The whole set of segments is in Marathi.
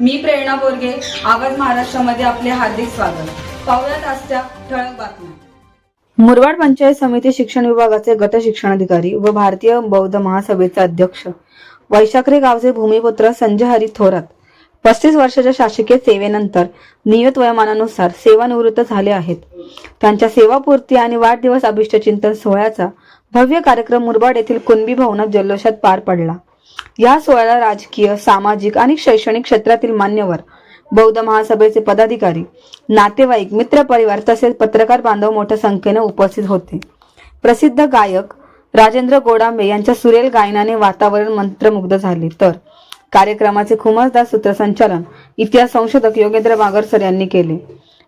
मी प्रेरणा बोरगे आवाज महाराष्ट्रामध्ये आपले हार्दिक स्वागत. पाहुयात आजच्या ठळक बातम्या. मुरबाड पंचायत समिती शिक्षण विभागाचे गट शिक्षणाधिकारी व भारतीय बौद्ध महासभेचे अध्यक्ष वैशाखरे गावचे भूमिपुत्र संजय हरी थोरात पस्तीस वर्षाच्या शासकीय सेवेनंतर नियत वयमानानुसार सेवानिवृत्त झाले आहेत. त्यांच्या सेवापूर्ती आणि वाढदिवस अभिष्ट चिंतन सोहळ्याचा भव्य कार्यक्रम मुरबाड येथील कुणबी भवनात जल्लोषात पार पडला. या सोहळ्याला राजकीय सामाजिक आणि शैक्षणिक क्षेत्रातील मान्यवर बौद्ध महासभेचे पदाधिकारी नातेवाईक मित्रपरिवार तसेच पत्रकार बांधव मोठ्या संख्येने उपस्थित होते. प्रसिद्ध गायक राजेंद्र गोडांबे यांच्या सुरेल गायनाने वातावरण मंत्रमुग्ध झाले. तर कार्यक्रमाचे खुमसदार सूत्रसंचालन इतिहास संशोधक योगेंद्र बागरसर यांनी केले.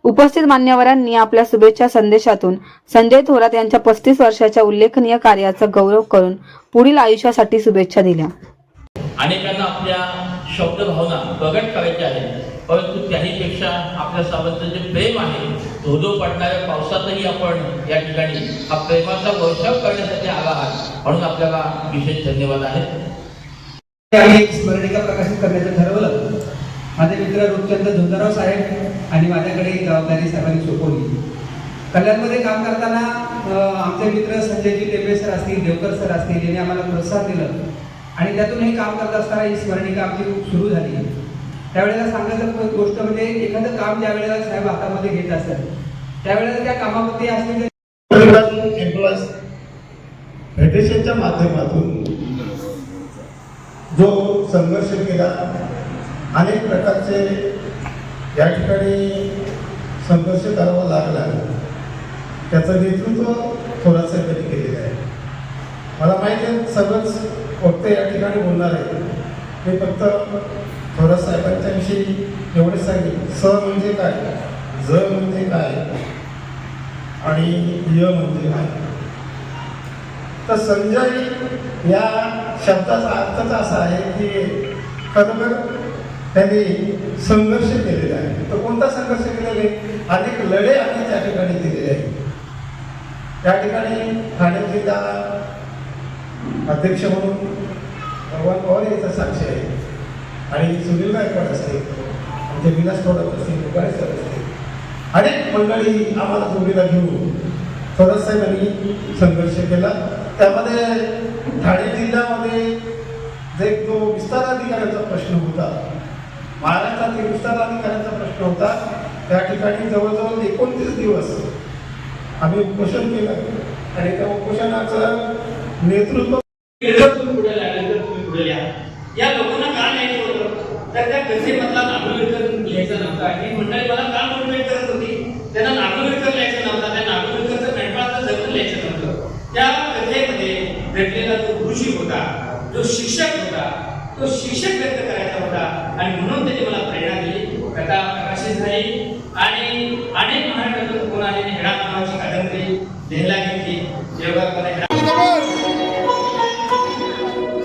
उपस्थित मान्यवरांनी आपल्या शुभेच्छा संदेशातून संजय थोरात यांच्या पस्तीस वर्षाच्या उल्लेखनीय कार्याचा गौरव करून पुढील आयुष्यासाठी शुभेच्छा दिल्या. अनेकांना आपल्या शब्द भावना प्रगट करायच्या आहेत. परंतु त्याहीपेक्षा आपल्या सर्वांचं जे प्रेम आहे धोधो पडणाऱ्या पावसातही आपण या ठिकाणी हा प्रेमाचा वर्षाव करण्यासाठी आला आहात. म्हणून आपल्याला विशेष धन्यवाद आहेत. आम्ही एक स्मरणिका प्रकाशित करण्याचं ठरवलं. माझे मित्र रूपचंद धुंदराव साहेब आणि माझ्याकडे ही जबाबदारी साहेबांनी सोपवली. कल्याणमध्ये काम करताना आमचे मित्र संजयजी टेंबे सर असतील देवकर सर असतील यांनी आम्हाला प्रोत्साहन दिलं. आणि त्यातून हे काम करत असताना ही स्मरणिका आमची सुरू झाली. त्यावेळेला सांगायचं गोष्ट म्हणजे एखादं काम ज्या वेळेला साहेब हातामध्ये घेत असतात त्यावेळेला त्या कामामध्ये असलेले एम्प्लॉईज फेडरेशनच्या माध्यमातून जो संघर्ष केला अनेक प्रकारचे या ठिकाणी संघर्ष करावा लागला. त्याचं नेतृत्व थोरात साहेबांनी केलेलं आहे. मला माहिती आहे सर्वच फक्त या ठिकाणी बोलणार आहे. मी फक्त थोरात साहेबांच्या विषयी एवढे सांगेन. स म्हणजे काय? ज म्हणजे काय? आणि य म्हणजे काय? तर संजय या शब्दाचा अर्थच असा आहे की खरोखर त्यांनी संघर्ष केलेला आहे. तर कोणता संघर्ष केलेला आहे? अनेक लढे आम्ही त्या ठिकाणी दिलेले आहेत. त्या ठिकाणी ठाणे जिल्हा अध्यक्ष म्हणून भगवान पवार याचा साक्षी आहे. आणि सुनील गायकवाड असते आमचे विलास थोडत असतील उगाळे सर असते अनेक मंडळी आम्हाला जोडीला घेऊन थोरात साहेबांनी संघर्ष केला. त्यामध्ये ठाणे जिल्ह्यामध्ये जे तो विस्ताराधिकाऱ्यांचा प्रश्न होता महाराष्ट्रातील विस्ताराधिकाऱ्यांचा प्रश्न होता त्या ठिकाणी जवळजवळ एकोणतीस दिवस आम्ही उपोषण केलं. आणि त्या उपोषणाचं नेतृत्व पुढे पुढे लिहा या लोकांना का नाही होतं? तर त्या कथेमधला नागुलकर लिहायचा नव्हता. ही मंडळी मला का मोटिवेट करत होती? त्यांना नागुलकर लिहायचा नव्हता त्या नागुलकरचं मेंढपाळचं जगून लिहायचं नव्हतं. त्या कथेमध्ये भेटलेला जो ऋषी होता जो शिक्षक होता तो शिक्षक व्यक्त करायचा होता. आणि म्हणून त्याने मला प्रेरणा दिली. कथा प्रकाशित झाली. आणि अनेक महाराष्ट्रातून कोण आले? हेडा नावाची कादंबरी लिहायला घेतली. जेव्हा मला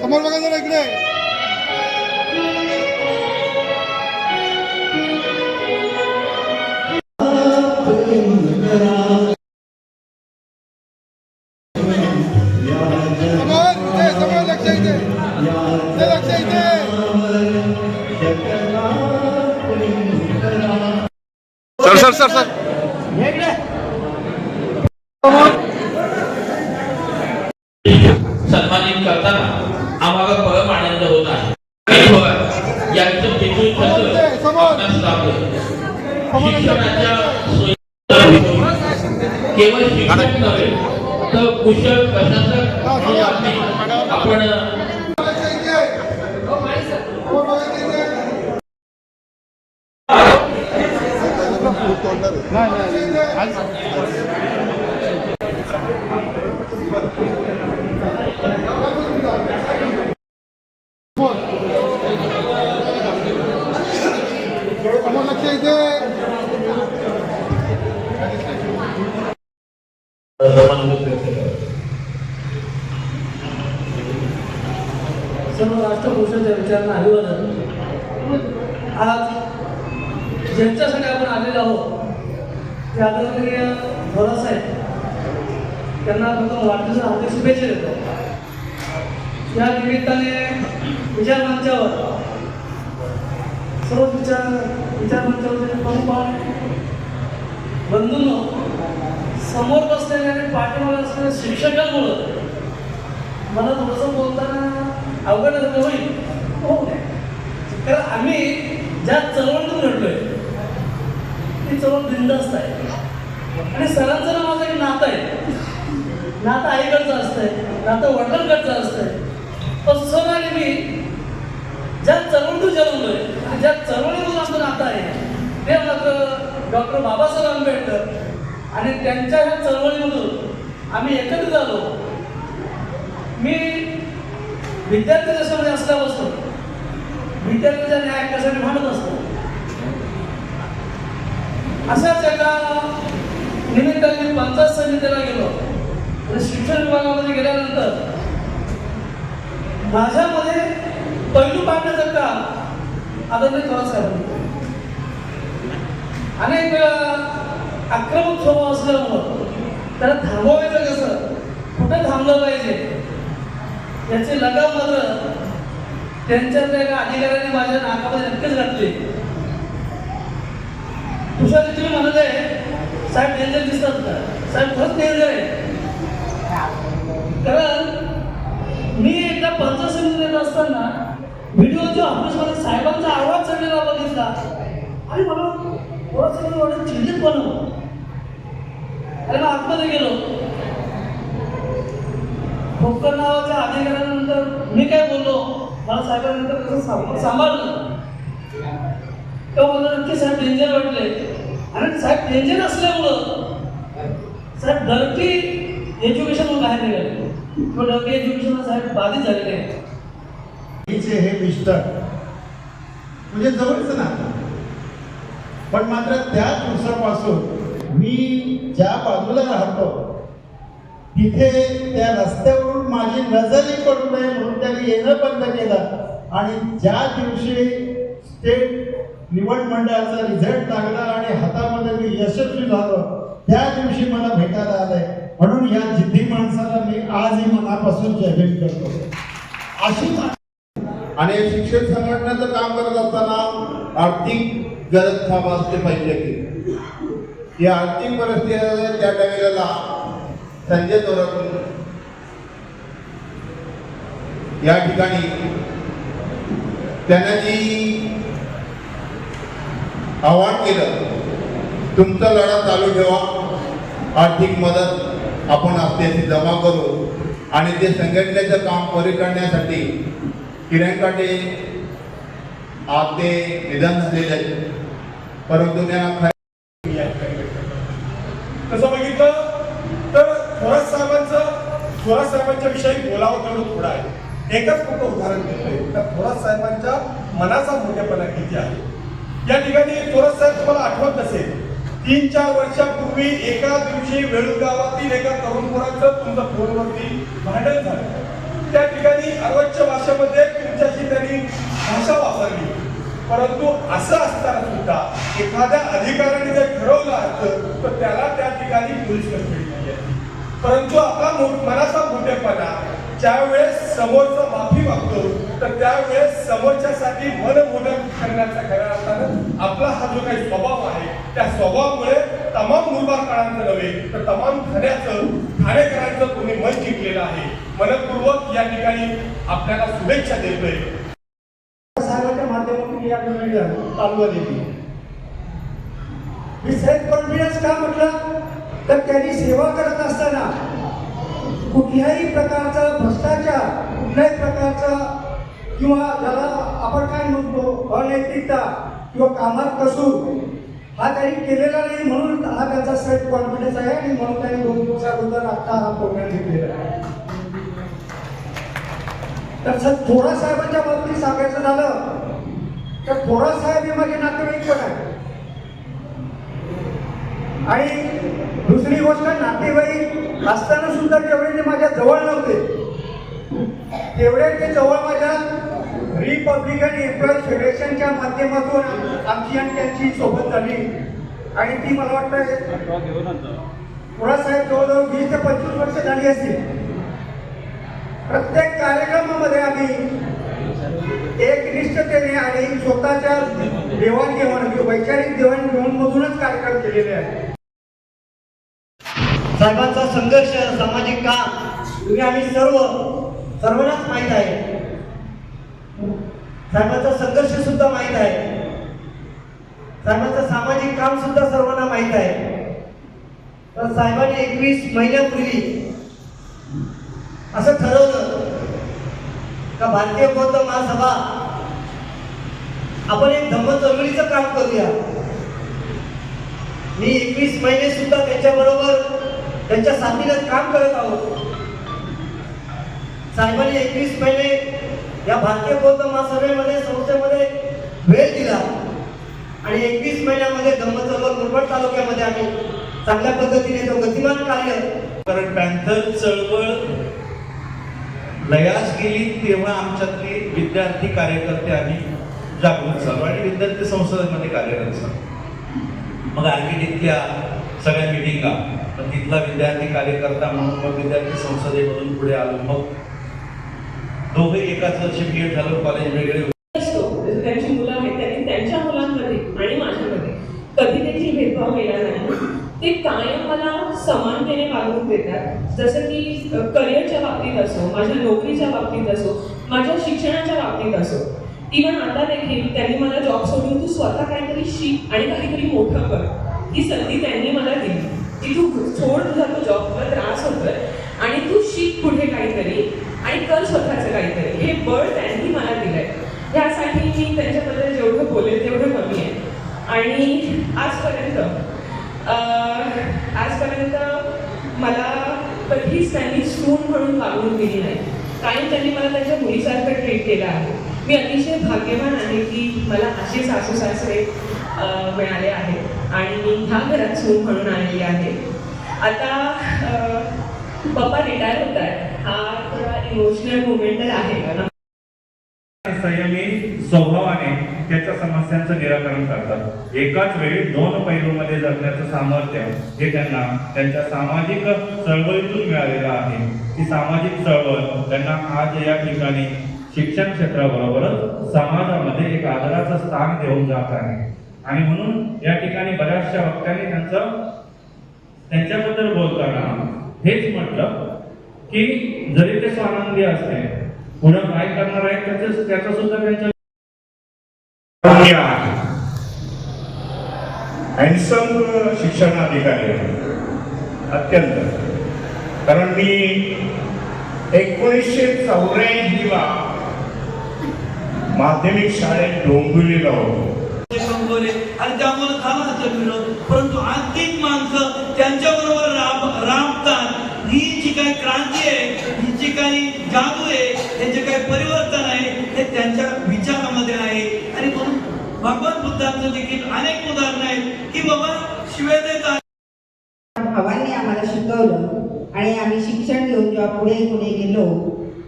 हेडा समोर बघा जरा इकडे केवळ शिक्षक नव्हे तर कुशल प्रशासक आपण सर्व राष्ट्रपुरुषांच्या विचारांना अभिवादन आज ज्यांच्यासाठी आपण आलेलो आहोत. ते आदरणीय थोरात साहेब त्यांना प्रथम वाढदिवसा हार्दिक शुभेच्छा देतो. या निमित्ताने विचार मंचावर सर्व विचार विचार मंचावरचे प्रमुख पाहुणे बंधूंनो समोर बसलेल्या आणि पाठीमागे असलेल्या शिक्षकांमुळं मला थोडंसं बोलताना अवघड होईल. हो. नाही कारण आम्ही ज्या चळवळीतून घडलोय ती चळवळ बिंदास्त आहे आणि सरांचं ना माझं एक नातं आहे. नातं आईकडचं असतंय नातं वडिलांकडचं असतंय. पण सर आणि मी ज्या चळवळीतून जन्मलोय आणि ज्या चळवळीतून आमचं नातं आहे ते मात्र डॉक्टर बाबासाहेब आंबेडकर आणि त्यांच्या ह्या चळवळीमधून आम्ही एकत्रित आलो मी विद्यार्थी दशेमध्ये असल्यापासून विद्यार्थ्यांच्या न्याय कशाने भांडत असतो अशाच एका निमित्ताने मी पंचायत समितीला गेलो. आणि शिक्षण विभागामध्ये गेल्यानंतर माझ्यामध्ये पैलू पाडण्याचं काम आदरणीय थोरात साहेब अनेक वेळा आक्रमक स्वभाव असल्यामुळं त्याला थांबवायचं कसं? कुठं थांबलं पाहिजे? याची लगाम मात्र त्यांच्यातल्या एका अधिकाऱ्याने माझ्या नाकामध्ये नक्कीच घातली. तुषार तुम्ही म्हणाले साहेब डेंजर दिसतात का? साहेब खरंच डेंजर आहे. कारण मी एकदा पंचायत समितीत असताना व्हिडिओ जो ऑफिसमध्ये साहेबांचा आवाज चढलेला बघितला. आणि मला थोडंसं वाटत चिंतित बनवलं अरे मग आतमध्ये गेलो. खोकर नावाच्या अधिकाऱ्यानंतर मी काय बोललो? मला साहेबांनंतर कसं सांभाळलं. तेव्हा मला नक्की साहेब डेंजर वाटले. आणि साहेब डेंजर असल्यामुळं. साहेब डर्टी एज्युकेशन बाहेर निघाले. किंवा डर्टी एज्युकेशन साहेब बाधित झालेले आहेत. हे मिस्टर. म्हणजे जवळच ना. पण मात्र त्या दिवसापासून मी ज्या बाजूला राहतो तिथे त्या रस्त्यावरून माझी नजरही पडू नये म्हणून त्यांनी येणं बंद केलं. आणि ज्या दिवशी स्टेट निवड मंडळाचा रिझल्ट लागला आणि हातामध्ये मी यशस्वी झालो त्या दिवशी मला भेटायला आलंय. म्हणून या जिद्दी माणसाला मी आजही मनापासून जयभीम करतो. अशी आणि शिक्षण संघटनेचं काम करत असताना आर्थिक गरज का असली पाहिजे की. या आर्थिक परिस्थिती त्या टाइमला संजय थोरात या ठिकाणी त्यांना जी आवाहन केलं. तुमचा लढा चालू ठेवा. आर्थिक मदत आपण असल्याची जमा करू. आणि ते संघटनेचं काम परी करण्यासाठी किरण काटे आज ते निधन झालेले आहेत. परंतु त्यांना तसं बघितलं तर थोरात साहेबांचं थोरात साहेबांच्या विषयी बोलावं तेवढं थोडं आहे. एकच फक्त उदाहरण घेतलंय तर थोरात साहेबांच्या मनाचा मोठेपणा किती आहे? या ठिकाणी थोडंसं तुम्हाला आठवत नसेल तीन चार वर्षापूर्वी एका दिवशी वेळू गावातील एका तरुण मुलाचं तुमचं फोनवरती भांडण झालं. त्या ठिकाणी अर्वच्य भाषेमध्ये तुमच्याशी त्यांनी भाषा वापरली. परंतु असं असताना सुद्धा एखाद्या अधिकाऱ्याने जर ठरवलं असतं तर त्याला त्या ठिकाणी पोलीस कस्टडी दिली परंतु आपला मनाचा मोठेपणा ज्यावेळेस समोरचा माफी मागतो तर त्यावेळेस समोरच्यासाठी मन मोठं करण्याचा खऱ्या अर्थानं आपला हा जो काही स्वभाव आहे त्या स्वभावामुळे तमाम मुरबार काळांचं नव्हे तर तमाम ठाण्याचं ठाणेकरांचं तुम्ही मन जिंकलेलं आहे. मनपूर्वक या ठिकाणी आपल्याला शुभेच्छा देतोय. साहेबांच्या माध्यमातून या तालुका दिली मी सेल्फ कॉन्फिडन्स का म्हटलं? तर त्यांनी सेवा करत असताना कुठल्याही प्रकारचा भ्रष्टाचार कुठल्याही प्रकारचा किंवा ज्याला आपण काय म्हणतो अनैतिकता किंवा कामात कसूर हा काही केलेला नाही म्हणून हा त्याचा सेल्फ कॉन्फिडन्स आहे आणि म्हणून त्याने दोन दिवसाअगोदर आता हा प्रोग्राम घेतलेला आहे. तर सर थोरा साहेबांच्या बाबतीत सांगायचं झालं तर थोरा साहेब हे माझे नातेवाईक पण आहे आणि दुसरी गोष्ट नातेवाईक असताना सुद्धा तेवढे ते माझ्या जवळ नव्हते तेवढे ते जवळ माझ्या रिपब्लिकन एम्प्लॉईज फेडरेशनच्या माध्यमातून आमची आणि त्यांची सोबत झाली. आणि ती मला वाटतं साहेब जवळजवळ वीस ते पंचवीस वर्ष झाली असतील. प्रत्येक कार्यक्रमामध्ये आम्ही एक निष्ठतेने आणि स्वतःच्या देवाणघेवाण वैचारिक देवाणघेवाणमधूनच कार्यक्रम केलेले आहे साहेबांचा संघर्ष सामाजिक काम तुम्ही आम्ही सर्व सर्वांनाच माहीत आहे. साहेबांचा संघर्ष सुद्धा माहीत आहे. साहेबांचं सामाजिक काम सुद्धा सर्वांना माहीत आहे. तर साहेबांनी एकवीस महिन्यापूर्वी असं ठरवलं का भारतीय बौद्ध महासभा आपण एक धम्म चळवळीचं काम करूया. मी एकवीस महिने सुद्धा त्याच्याबरोबर त्यांच्या साथीनं काम करत आहोत. साहेबांनी एकवीस महिने या भारतीय बौद्ध महासभेमध्ये संस्थेमध्ये वेळ दिला. आणि एकवीस महिन्यामध्ये धम्म मुरबड तालुक्यामध्ये आम्ही चांगल्या पद्धतीने तो गतिमान कार्य कारण पॅन्थर चळवळ लयास गेली तेव्हा आमच्यातले विद्यार्थी कार्यकर्ते आम्ही जागृत झालो आणि विद्यार्थी संसदेमध्ये कार्यरत झालो. मग आर्किटेक्टच्या सगळ्या मिटिंगला पण तिथला विद्यार्थी कार्यकर्ता म्हणून मग विद्यार्थी संसदेमधून पुढे आलो. मग दोघे एकाच वर्ष बी एड झालं कॉलेज वेगळे असतो. त्यांची मुलं आहेत त्यांनी त्यांच्या मुलांमध्ये आणि माझ्यामध्ये कधी देखील भेदभाव केला नाही. ते कायम मला समानतेने वागणूक देतात. जसं की करिअरच्या बाबतीत असो माझ्या नोकरीच्या बाबतीत असो माझ्या शिक्षणाच्या बाबतीत असो इवन आता देखील त्यांनी मला जॉब सोडून तू स्वतः काहीतरी शिक आणि काहीतरी मोठं कर. ही संधी त्यांनी मला दिली. की तू थोड तुझा तो जॉबवर त्रास होतोय आणि तू शिक पुढे काहीतरी आणि कर स्वतःचं काहीतरी. हे बळ त्यांनी मला दिलंय. ह्यासाठी मी त्यांच्याबद्दल जेवढं बोलेल तेवढं कमी आहे. आणि आजपर्यंत आजपर्यंत मला कधीच त्यांनी सून म्हणून वागून दिली नाही. कारण त्यांनी मला त्यांच्या मुलीसारखं ट्रीट केलं आहे. मी अतिशय भाग्यवान आहे की मला असे सासू सासरे मिळाले आहेत. आणि मी ह्या घरात सून म्हणून आलेली आहे. आता पप्पा रिटायर होत आहेत. हा थोडा इमोशनल मुवमेंट आहे. संयमी स्वभावाने त्याच्या समस्यांचं निराकरण करतात. एकाच वेळी दोन पैलूमध्ये जगण्याचं सामर्थ्य हे त्यांना त्यांच्या सामाजिक चळवळीतून मिळालेलं आहे. ती सामाजिक चळवळ त्यांना आज या ठिकाणी शिक्षण क्षेत्राबरोबरच समाजामध्ये एक आदराचं स्थान देऊन जात आहे. आणि म्हणून या ठिकाणी बऱ्याचशा वक्त्यांनी त्यांचं त्यांच्याबद्दल बोलताना हेच म्हटलं की जरी ते स्वानंदी असते पुढं काय करणार आहे त्याच त्याचा सुद्धा त्यांच्या हँडसम शिक्षणाधिकारी अत्यंत. कारण मी एकोणीसशे चौऱ्याऐंशीला माध्यमिक शाळेत डोंबिवलीला होतो संपवले आणि त्यामुळे झाला असेल विरोध परंतु आणखीन माणसं त्यांच्याबरोबर राब राबतात ही जी काही क्रांती आहे ही जी काही जादू आहे हे जे काही परिवर्तन आहे हे त्यांच्या विचारामध्ये आहे आणि म्हणून भगवान देखील अनेक उदाहरणं आहेत की बाबा शिवाय भावांनी आम्हाला शिकवलं आणि आम्ही शिक्षण घेऊन जेव्हा पुढे पुढे गेलो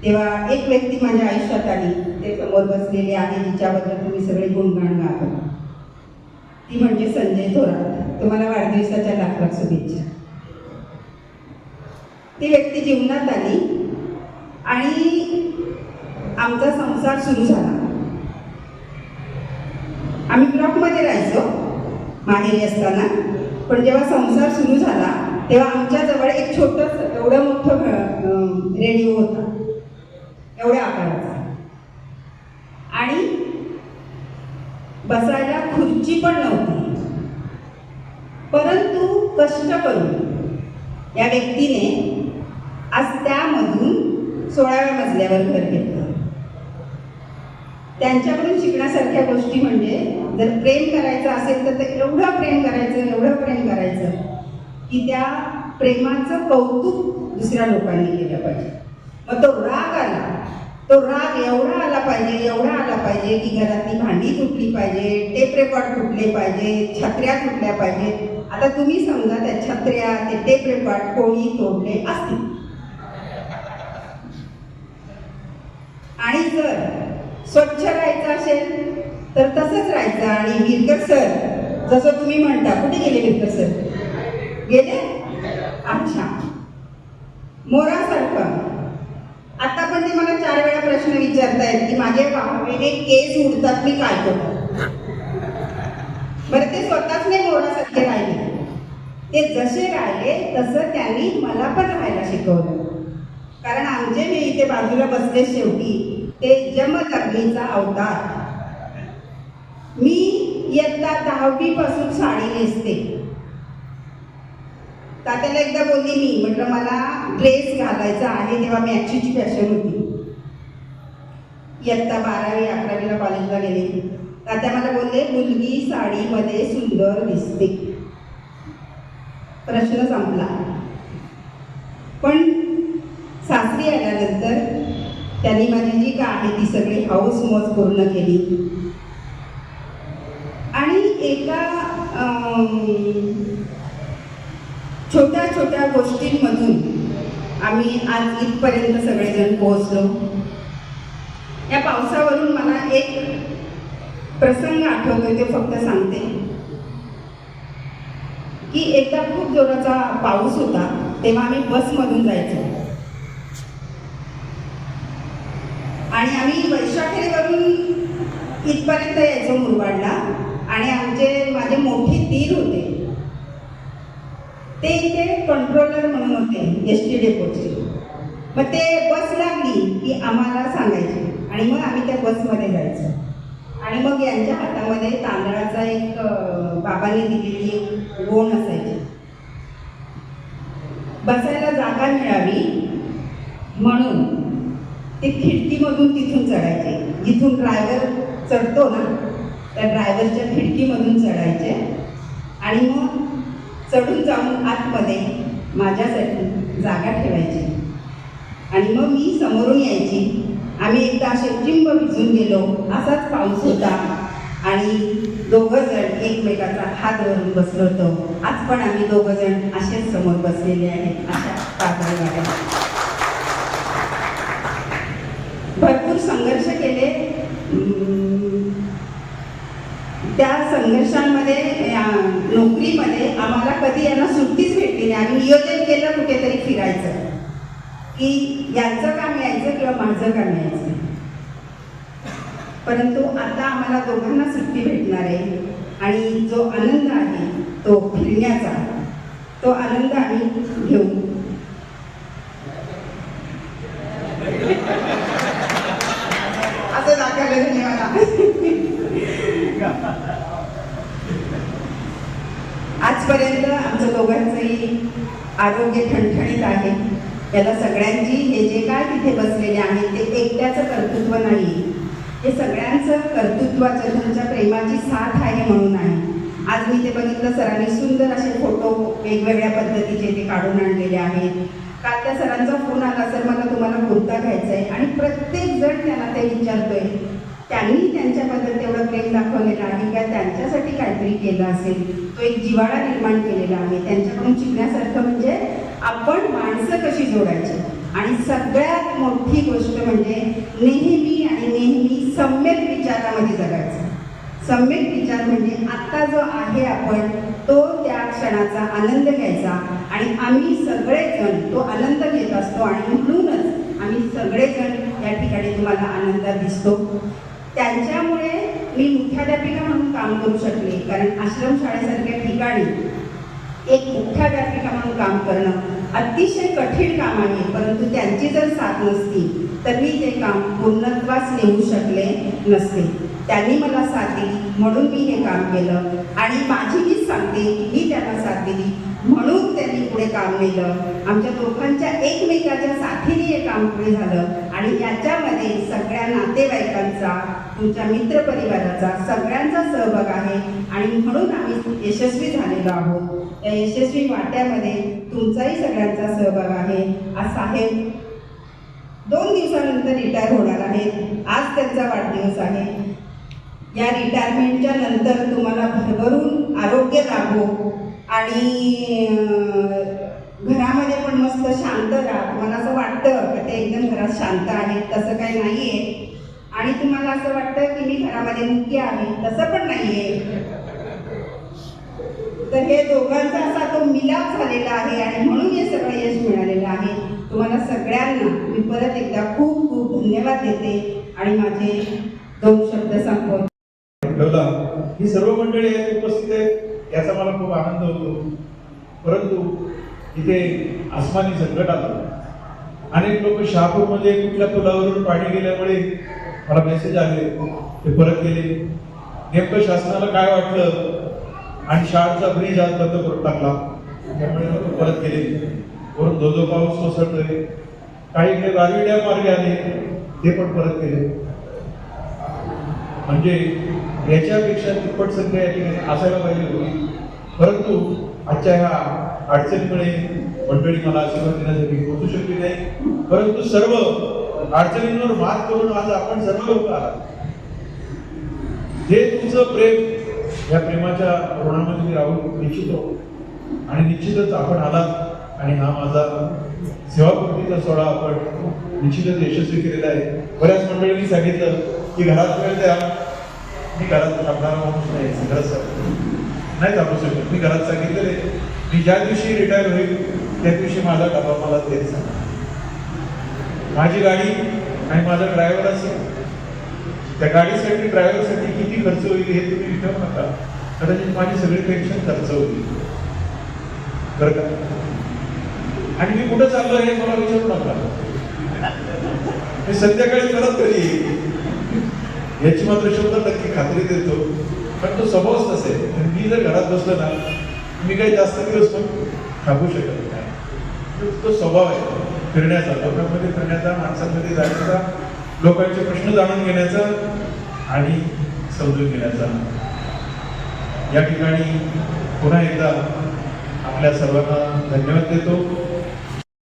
तेव्हा एक व्यक्ती माझ्या आयुष्यात आली. ते समोर बसलेली आहे जिच्याबद्दल तुम्ही सगळे गुणगान गात. ती म्हणजे संजय थोरात. तुम्हाला वाढदिवसाच्या लाख लाख शुभेच्छा. ती व्यक्ती जीवनात आली आणि आमचा संसार सुरू झाला. आम्ही ब्लॉकमध्ये राहायचो माहेरी असताना. पण जेव्हा संसार सुरू झाला तेव्हा आमच्याजवळ एक छोटंसं एवढं मोठं रेडिओ होता. एवढ्या आकाराचा. आणि बसायला खुर्ची पण नव्हती. परंतु कष्ट करून या व्यक्तीने आज त्यामधून सोळाव्या मजल्यावर घर घेतलं. त्यांच्याकडून शिकण्यासारख्या गोष्टी म्हणजे जर प्रेम करायचं असेल तर ते एवढं प्रेम करायचं एवढं प्रेम करायचं की त्या प्रेमाचं कौतुक दुसऱ्या लोकांनी केलं पाहिजे. मग तो राग आला तो राग एवढा आला पाहिजे एवढा आला पाहिजे की घरातली भांडी तुटली पाहिजे टेप रेकॉर्ड तुटले पाहिजे छत्र्या तुटल्या पाहिजे. आता तुम्ही समजा त्या छत्र्या ते टेप रेकॉर्ड कोणी तोडले असतील? आणि जर स्वच्छ राहायचं असेल तर तसंच राहायचं. आणि मिरकर सर जसं तुम्ही म्हणता कुठे गेले मिरकर सर? गेले? अच्छा. मोरासारखं. आता पण ते मला चार वेळा प्रश्न विचारतायत की माझे वेगळे केस उडतात मी काय करतो बरं ते स्वतःच नाही मोरासारखे राहिले. ते जसे राहिले तसं त्यांनी मला पण राहायला शिकवलं. कारण आमचे मी इथे बाजूला बसले शेवटी. ते जमदग्नीचा अवतार. मी इयत्ता दहावी पासून साडी नेसते. तात्याला एकदा बोलली मी म्हटलं मला ड्रेस घालायचा आहे तेव्हा मॅचीची फॅशन होती. इयत्ता बारावी अकरावीला कॉलेजला गेले. तात्या मला बोलले मुलगी साडीमध्ये सुंदर दिसते. प्रश्न संपला. पण सासरी आल्यानंतर त्यांनी माझी जी का आहे ती सगळी हाऊस मौज पूर्ण केली. आणि एका छोट्या छोट्या गोष्टींमधून आम्ही आज इथपर्यंत सगळेजण पोहोचलो. या पावसावरून मला एक प्रसंग आठवतोय ते फक्त सांगते. की एकदा खूप जोराचा पाऊस होता तेव्हा आम्ही बसमधून जायचो. आणि आम्ही वैशाखेरीवरून इथपर्यंत यायचो मुरबाडला. आणि आमचे माझे मोठे तीर होते. ते इथे कंट्रोलर म्हणून होते एस टी डेपोचे मग ते बस लागली की आम्हाला सांगायचे. आणि मग आम्ही त्या बसमध्ये जायचो. आणि मग यांच्या हातामध्ये तांदळाचा एक बाबाने बाबांनी दिलेली एक गोण असायची. बसायला जागा मिळावी म्हणून ते खिडकीमधून तिथून चढायचे. जिथून ड्रायव्हर चढतो ना त्या ड्रायव्हरच्या खिडकीमधून चढायचे. आणि मग चढून जाऊन आतमध्ये माझ्यासाठी जागा ठेवायची. आणि मग मी समोरून यायची. आम्ही एकदा असे चिंब भिजून गेलो. असाच पाऊस होता. आणि दोघं जण एकमेकाचा हात धरून बसलो होतो. आज पण आम्ही दोघं जण असेच समोर बसलेले आहेत. अशा कागदी संघर्ष केले. त्या संघर्षांमध्ये नोकरीमध्ये आम्हाला कधी यांना सुट्टीच भेटली नाही. आम्ही नियोजन केलं कुठेतरी फिरायचं. की यांचं काम यायचं किंवा माझं काम यायचं. परंतु आता आम्हाला दोघांना सुट्टी भेटणार आहे. आणि जो आनंद आहे तो फिरण्याचा तो आनंद आम्ही घेऊ असं दाखवलं नाही मला आजपर्यंत आमचं दोघांचंही आरोग्य ठणठणीत आहे. त्याला सगळ्यांची हे जे काय तिथे बसलेले आहेत ते एकट्याचं कर्तृत्व नाही हे सगळ्यांचं कर्तृत्वाचं तुमच्या प्रेमाची साथ आहे म्हणून आहे. आज मी ते बघितलं सरांनी सुंदर असे फोटो वेगवेगळ्या पद्धतीचे ते काढून आणलेले आहेत. काल त्या सरांचा फोन आला सर मला तुम्हाला कोणता घ्यायचा आहे. आणि प्रत्येक जण त्यांना ते विचारतोय त्यांनी त्यांच्याबद्दल तेवढं प्रेम दाखवलेलं आहे का? त्यांच्यासाठी काहीतरी केलं असेल. तो एक जिव्हाळा निर्माण केलेला आहे. त्यांच्याकडून शिकण्यासारखं म्हणजे आपण माणसं कशी जोडायची? आणि सगळ्यात मोठी गोष्ट म्हणजे नेहमी आणि नेहमी सम्यक विचारामध्ये जगायचं. सम्यक विचार म्हणजे आत्ता जो आहे आपण तो त्या क्षणाचा आनंद घ्यायचा आणि आम्ही सगळेजण तो आनंद घेत असतो आणि म्हणूनच आम्ही सगळेजण या ठिकाणी तुम्हाला आनंद दिसतो. त्यांच्यामुळे मी मुख्याध्यापिका म्हणून काम करू शकले. कारण आश्रमशाळेसारख्या ठिकाणी एक मुख्याध्यापिका म्हणून काम करणं अतिशय कठीण काम आहे. परंतु त्यांची जर साथ नसती तर मी ते काम पूर्णत्वास नेऊ शकले नसते. त्यांनी मला साथ दिली म्हणून मी हे काम केलं. आणि माझी मीच सांगते मी त्यांना साथ दिली. म्हणून त्यांनी पुढे काम नेलं. आमच्या दोघांच्या एकमेकाच्या साथी काम पुढे झालं. आणि याच्यामध्ये सगळ्या नातेवाईकांचा तुमच्या मित्रपरिवाराचा सगळ्यांचा सहभाग आहे. आणि म्हणून आम्ही यशस्वी झालेलो आहोत. या यशस्वी वाट्यामध्ये तुमचाही सगळ्यांचा सहभाग आहे. आज साहेब दोन दिवसानंतर रिटायर होणार आहेत. आज त्यांचा वाढदिवस आहे. या रिटायरमेंटच्या नंतर तुम्हाला भरभरून आरोग्य लाभो आणि घरामध्ये पण मस्त शांत राहा. तुम्हाला असं वाटतं की ते एकदम घरात शांत आहेत तसं काही नाही आहे आणि तुम्हाला असं वाटतं की मी घरामध्ये मुख्य आहे? तसं पण नाही आहे तर हे दोघांचा असा तो मिलाप झालेला आहे आणि म्हणून हे सगळं यश मिळालेलं आहे. तुम्हाला सगळ्यांना मी परत एकदा खूप खूप धन्यवाद देते आणि माझे दोन शब्द सांगतो ही सर्व मंडळी उपस्थित आहेत याचा मला खूप आनंद होतो. परंतु इथे आसमानी संकट आलं. अनेक लोक शहापूरमध्ये कुठल्या पुलावरून पाणी गेल्यामुळे मला मेसेज आले ते परत गेले. नेमकं शासनाला काय वाटलं? आणि शाळेचा ब्रिज आज बंद करून टाकला. त्यामुळे लोक परत गेले. वरून धो धो पाऊस कोसळतोय. काही इकडे राजवी डॅम मार्गे आले ते पण परत गेले. म्हणजे याच्यापेक्षा तिप्पट संख्या या ठिकाणी असायला पाहिजे होती. परंतु आजच्या ह्या अडचणीमुळे मंडळी मला आशीर्वाद देण्यासाठी पोहोचू शकली नाही. परंतु सर्व अडचणींवर मात करून आज आपण सर्व लोक आहात. जे तुमचं प्रेम या प्रेमाच्या ऋणामध्ये मी राहून इच्छितो आणि निश्चितच आपण आलात आणि हा माझा सेवापूर्तीचा सोहळा आपण निश्चितच यशस्वी केलेला आहे. बऱ्याच मंडळींनी सांगितलं की घरात वेळ द्या मी घरात थांबणारा माणूस नाही. खरंच नाही थांबू शकत. मी घरात सांगितलेले मी ज्या दिवशी रिटायर होईल त्या दिवशी माझा डबा मला देत सांगा माझी गाडी आणि माझा ड्रायव्हर असेल. त्या गाडीसाठी ड्रायव्हरसाठी किती खर्च होईल हे तुम्ही विचारू नका. कदाचित माझी सगळी पेन्शन खर्च होईल. बरं का? आणि मी कुठं चाललो हे मला विचारू नका. मी संध्याकाळी परत तरी येईल. याची मात्र शंभर टक्के खात्री देतो. पण तो स्वभावच नसेल मी जर घरात बसलो ना मी काही जास्त दिवस पण थांबू शकत नाही. तो- तो स्वभाव आहे. फिरण्याचा लोकांमध्ये फिरण्याचा माणसांमध्ये जाण्याचा लोकांचे प्रश्न जाणून घेण्याचा आणि समजून घेण्याचा. या ठिकाणी पुन्हा एकदा आपल्या सर्वांना धन्यवाद देतो.